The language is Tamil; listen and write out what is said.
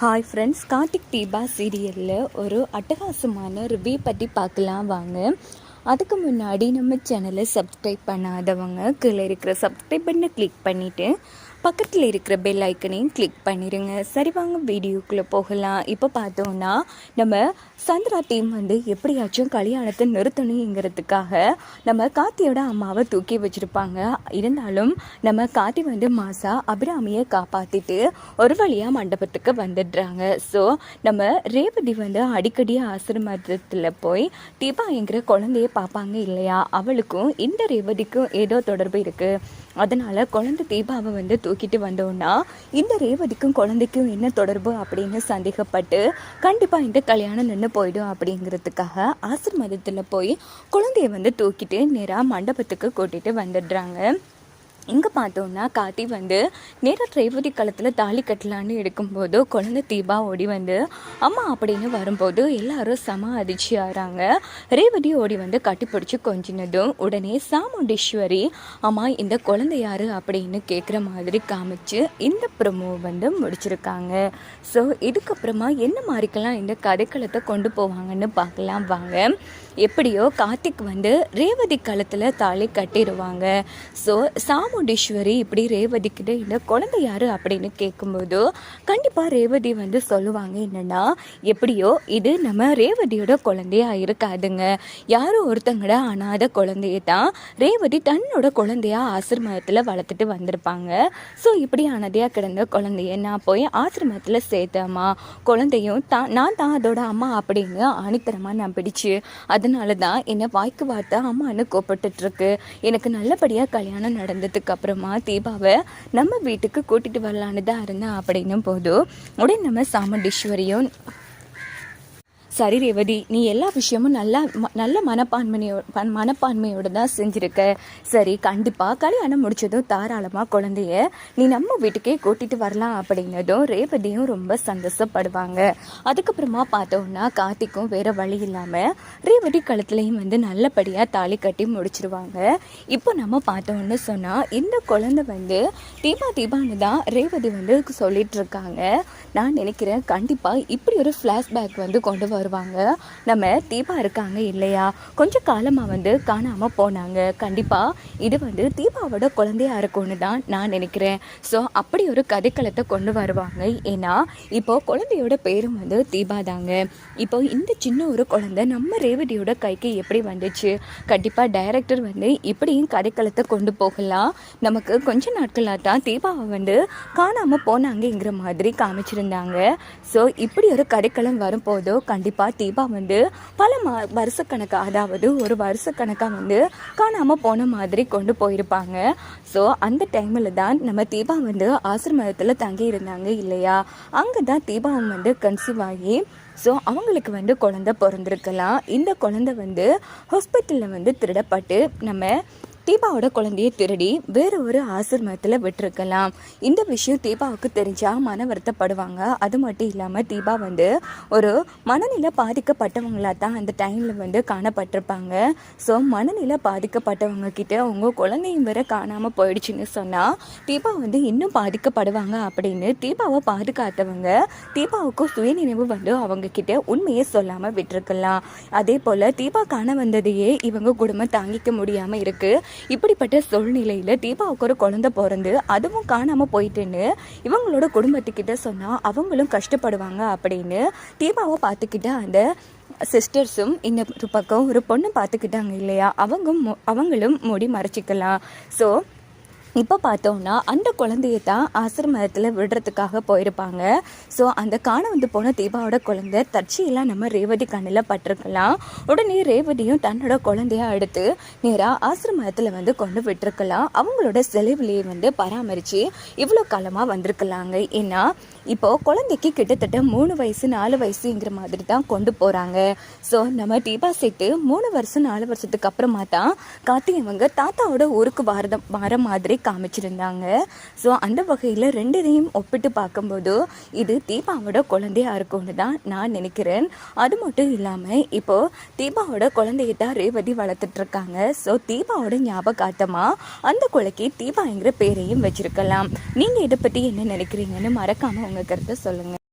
ஹாய் ஃப்ரெண்ட்ஸ் கார்த்திக் தீபா சீரியலில் ஒரு அட்டகாசமான ரிவ்யூ பற்றி பார்க்கலாம் வாங்க. அதுக்கு முன்னாடி நம்ம சேனலை சப்ஸ்கிரைப் பண்ணாதவங்க கீழே இருக்கிற சப்ஸ்கிரைப் பண்ண கிளிக் பண்ணிவிட்டு பக்கத்தில் இருக்கிற பெல் ஐக்கனையும் கிளிக் பண்ணிடுங்க சரி வாங்க வீடியோக்குள்ளே போகலாம். இப்போ பார்த்தோன்னா நம்ம சந்திரா டீம் வந்து எப்படியாச்சும் கல்யாணத்தை நிறுத்தணுங்கிறதுக்காக நம்ம கார்த்தியோட அம்மாவை தூக்கி வச்சுருப்பாங்க. இருந்தாலும் நம்ம கார்த்தி வந்து மாசா அபிராமியை காப்பாற்றிட்டு ஒரு வழியாக மண்டபத்துக்கு வந்துடுறாங்க. ஸோ நம்ம ரேவதி வந்து அடிக்கடி ஆசிரமத்தில் போய் தீபா என்கிற குழந்தைய பார்ப்பாங்க இல்லையா? அவளுக்கும் இந்த ரேவதிக்கும் ஏதோ தொடர்பு இருக்குது அதனால் குழந்தை தீபாவை வந்து தூக்கிட்டு வந்தோன்னா இந்த ரேவதிக்கும் குழந்தைக்கும் என்ன தொடர்பு அப்படின்னு சந்தேகப்பட்டு கண்டிப்பாக இந்த கல்யாணம் நின்று போயிடும் அப்படிங்கிறதுக்காக ஆசிர்மதத்தில் போய் குழந்தைய வந்து தூக்கிட்டு நேராக மண்டபத்துக்கு கூட்டிகிட்டு வந்துடுறாங்க. இங்கே பார்த்தோன்னா கார்த்தி வந்து நேராக ரேவதி களத்தில் தாலி கட்டலான்னு எடுக்கும்போது குழந்தை தீபா ஓடி வந்து அம்மா அப்படின்னு வரும்போது எல்லாரும் சம அதிர்ச்சி ஆகிறாங்க ரேவதி ஓடி வந்து கட்டிப்பிடிச்சி கொஞ்சினதும் உடனே சாமுண்டீஸ்வரி அம்மா இந்த குழந்தை யார்? அப்படின்னு கேட்குற மாதிரி காமிச்சு இந்த ப்ரொமோ வந்து முடிச்சிருக்காங்க. ஸோ இதுக்கப்புறமா என்ன மாதிரிக்கெல்லாம் இந்த கதைக்களத்தை கொண்டு போவாங்கன்னு பார்க்கலாம். வாங்க. எப்படியோ கார்த்திக் வந்து ரேவதி களத்தில் தாலி கட்டிடுவாங்க. ஸோ சாமுண்டீஸ்வரி இப்படி ரேவதி கிட்ட இந்த குழந்தை யார்? அப்படின்னு கேட்கும்போது கண்டிப்பாக ரேவதி வந்து சொல்லுவாங்க என்னென்னா எப்படியோ இது நம்ம ரேவதியோட குழந்தையா இருக்காதுங்க. யாரோ ஒருத்தங்கட அனாத குழந்தைய தான் ரேவதி தன்னோட குழந்தையா ஆசிரமத்தில் வளர்த்துட்டு வந்திருப்பாங்க. ஸோ இப்படி அனதையாக கிடந்த குழந்தைய நான் போய் ஆசிரமத்தில் சேர்த்தேம்மா. குழந்தையும் தான் நான் தான் அதோட அம்மா அப்படின்னு ஆணித்தரமாக நான் பிடிச்சு அது அதனால தான் என்னை வாய்க்கு வார்த்தை அம்மான்னு கூப்பிட்டுட்ருக்கு எனக்கு நல்லபடியாக கல்யாணம் நடந்ததுக்கு அப்புறமா தீபாவை நம்ம வீட்டுக்கு கூட்டிகிட்டு வரலான்னு தான் இருந்தேன். அப்படின்னும் போது உடனே நம்ம சாமுண்டீஸ்வரியும் சரி ரேவதி நீ எல்லா விஷயமும் நல்லா நல்ல மனப்பான்மையோ மனப்பான்மையோடு தான் செஞ்சுருக்க. சரி கண்டிப்பாக கல்யாணம் முடிச்சதும் தாராளமாக குழந்தைய நீ நம்ம வீட்டுக்கே கூட்டிகிட்டு வரலாம் அப்படின்னதும் ரேவதியும் ரொம்ப சந்தோஷப்படுவாங்க. அதுக்கப்புறமா பார்த்தோம்னா கார்த்திக்கும் வேறு வழி இல்லாமல் ரேவதி கழுத்துலையும் வந்து நல்லபடியாக தாலி கட்டி முடிச்சிருவாங்க. இப்போ நம்ம பார்த்தோம்னு சொன்னால் இந்த குழந்தை வந்து தீபா தீபான்னு தான் ரேவதி வந்து சொல்லிட்டு இருக்காங்க. நான் நினைக்கிறேன் கண்டிப்பாக இப்படி ஒரு ஃப்ளாஷ்பேக் வந்து கொண்டு வரும். வருவாங்க. நம்ம தீபா இருக்காங்க இல்லையா? கொஞ்சம் காலமாக வந்து காணாமல் போனாங்க. கண்டிப்பாக இது வந்து தீபாவோட குழந்தையா இருக்கும்னு தான் நான் நினைக்கிறேன். ஸோ அப்படி ஒரு கதைக்களத்தை கொண்டு வருவாங்க. ஏன்னா இப்போ குழந்தையோட பேரும் வந்து தீபா தாங்க. இப்போ இந்த சின்ன ஒரு குழந்தை நம்ம ரேவதியோட கைக்கு எப்படி வந்துச்சு? கண்டிப்பாக டைரக்டர் வந்து இப்படியும் கதைக்களத்தை கொண்டு போகலாம். நமக்கு கொஞ்ச நாட்களாக தான் தீபாவை வந்து காணாமல் போனாங்கங்கிற மாதிரி காமிச்சிருந்தாங்க. ஸோ இப்படி ஒரு கதைக்களம் வரும்போதோ கண்டிப்பாக கண்டிப்பாக தீபா வந்து பல மா வருஷக்கணக்காக அதாவது ஒரு வருஷக்கணக்காக வந்து காணாமல் போன மாதிரி கொண்டு போயிருப்பாங்க. ஸோ அந்த டைமில் தான் நம்ம தீபா வந்து ஆசிரமத்தில் தங்கி இருந்தாங்க இல்லையா? அங்கே தான் தீபா வந்து கன்சீவ் ஆகி ஸோ அவங்களுக்கு வந்து குழந்த பிறந்திருக்கலாம். இந்த குழந்தை வந்து ஹாஸ்பிட்டலில் வந்து திருடப்பட்டு நம்ம தீபாவோட குழந்தையை திருடி வேறு ஒரு ஆசிரமத்தில் விட்டுருக்கலாம். இந்த விஷயம் தீபாவுக்கு தெரிஞ்சால் மன வருத்தப்படுவாங்க. அது மட்டும் இல்லாமல் தீபா வந்து ஒரு மனநிலை பாதிக்கப்பட்டவங்களாக தான் அந்த டைமில் வந்து காணப்பட்டிருப்பாங்க. ஸோ மனநிலை பாதிக்கப்பட்டவங்க கிட்ட அவங்க குழந்தையும் வேற காணாமல் போயிடுச்சுன்னு சொன்னால் தீபா வந்து இன்னும் பாதிக்கப்படுவாங்க அப்படின்னு தீபாவை பாதுகாத்தவங்க தீபாவுக்கு சுயநினைவு வந்து அவங்க கிட்ட உண்மையை சொல்லாமல் விட்டுருக்கலாம். அதே போல் தீபா காண வந்ததையே இவங்க குடும்பம் தாங்கிக்க முடியாமல் இருக்குது இப்படிப்பட்ட சூழ்நிலையில் தீபாவுக்கு ஒரு குழந்தை பிறந்து அதுவும் காணாமல் போயிட்டுன்னு இவங்களோட குடும்பத்துக்கிட்ட சொன்னால் அவங்களும் கஷ்டப்படுவாங்க அப்படின்னு தீபாவை பார்த்துக்கிட்ட அந்த சிஸ்டர்ஸும் இந்த பக்கம் ஒரு பொண்ணு பார்த்துக்கிட்டாங்க இல்லையா? அவங்க அவங்களும் முடி மறைச்சிக்கலாம். ஸோ இப்போ பார்த்தோம்னா அந்த குழந்தைய தான் ஆசிரமத்தில் விடுறதுக்காக போயிருப்பாங்க. ஸோ அந்த காண வந்து போன தீபாவோட குழந்தை தற்செயலாக நம்ம ரேவதி கண்ணில் பட்டிருக்கலாம். உடனே ரேவதியும் தன்னோட குழந்தைய அடுத்து நேராக ஆசிரமத்தில் வந்து கொண்டு விட்டுருக்கலாம். அவங்களோட செலவுலேயே வந்து பராமரித்து இவ்வளோ காலமாக வந்திருக்கலாங்க. ஏன்னா இப்போது குழந்தைக்கு கிட்டத்தட்ட மூணு வயசு நாலு வயசுங்கிற மாதிரி தான் கொண்டு போகிறாங்க ஸோ நம்ம தீபா சேர்த்து மூணு வருஷம் நாலு வருஷத்துக்கு அப்புறமா தான் கார்த்திகவங்க தாத்தாவோட ஊருக்கு வாரதம் வர மாதிரி காமிச்சிருந்தாங்க. ஸோ அந்த வகையில் ரெண்டுதையும் ஒப்பிட்டு பார்க்கும்போது இது தீபாவோட குழந்தையா இருக்கும்னு தான் நான் நினைக்கிறேன். அது மட்டும் இல்லாமல் இப்போது தீபாவோட குழந்தைய தான் ரேவதி வளர்த்துட்ருக்காங்க. ஸோ தீபாவோட ஞாபகார்த்தமாக அந்த குலைக்கு தீபாங்கிற பேரையும் வச்சுருக்கலாம். நீங்கள் இதை பற்றி என்ன நினைக்கிறீங்கன்னு மறக்காமல் உங்கள் கருத்தை சொல்லுங்கள்